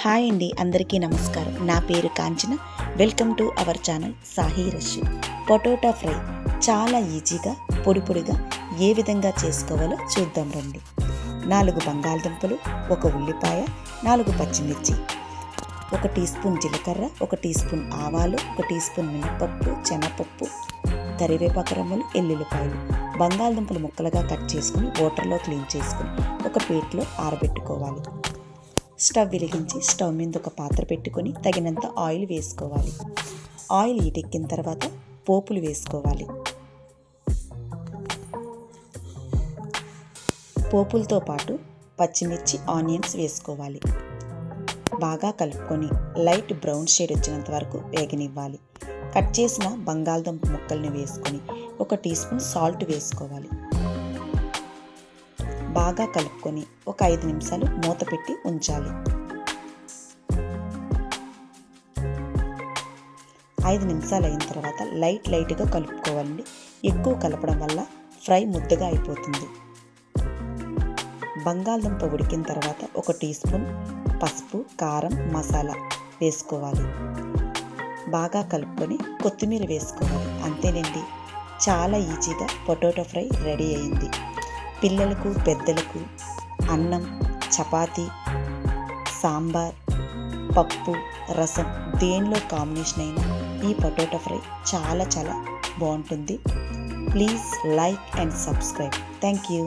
Hi అండి అందరికీ నమస్కారం. నా పేరు Kanchana. Welcome to our channel Sahi rush potato fry చాలా ఈజీగా పొడి పొడిగా ఏ విధంగా చేసుకోవాలో చూద్దాం రండి. నాలుగు బంగాళదుంపలు ఒక ఉల్లిపాయ నాలుగు పచ్చిమిర్చి ఒక టీ స్పూన్ జీలకర్ర ఒక టీ స్పూన్ ఆవాలు ఒక టీ స్పూన్ మినపప్పు శనగపప్పు కరివేపాకు రమ్మలు ఎల్లుల్లిపాయలు. బంగాళదుంపలు ముక్కలుగా కట్ చేసుకుని వాటర్లో క్లీన్ చేసుకుని ఒక ప్లేట్లో ఆరబెట్టుకోవాలి. స్టవ్ వెలిగించి స్టవ్ మీద ఒక పాత్ర పెట్టుకొని తగినంత ఆయిల్ వేసుకోవాలి. ఆయిల్ ఈటెక్కిన తర్వాత పోపులు వేసుకోవాలి. పోపులతో పాటు పచ్చిమిర్చి ఆనియన్స్ వేసుకోవాలి. బాగా కలుపుకొని లైట్ బ్రౌన్ షేడ్ వచ్చినంత వరకు వేగనివ్వాలి. కట్ చేసిన బంగాళదుంప ముక్కల్ని వేసుకొని ఒక టీ స్పూన్ సాల్ట్ వేసుకోవాలి. బాగా కలుపుకొని ఒక ఐదు నిమిషాలు మూత పెట్టి ఉంచాలి. ఐదు నిమిషాలు అయిన తర్వాత లైట్ లైట్గా కలుపుకోవాలండి ఎక్కువ కలపడం వల్ల ఫ్రై ముద్దగా అయిపోతుంది. బంగాళదుంప ఉడికిన తర్వాత ఒక టీ స్పూన్ పసుపు కారం మసాలా వేసుకోవాలి. బాగా కలుపుకొని కొత్తిమీర వేసుకోవాలి. అంతేనండి చాలా ఈజీగా పొటాటో ఫ్రై రెడీ అయింది. పిల్లలకు పెద్దలకు అన్నం చపాతి సాంబార్ పప్పు రసం దేనిలో కాంబినేషన్ అయినా ఈ పొటాటో ఫ్రై చాలా చాలా బాగుంటుంది. Please like and subscribe thank you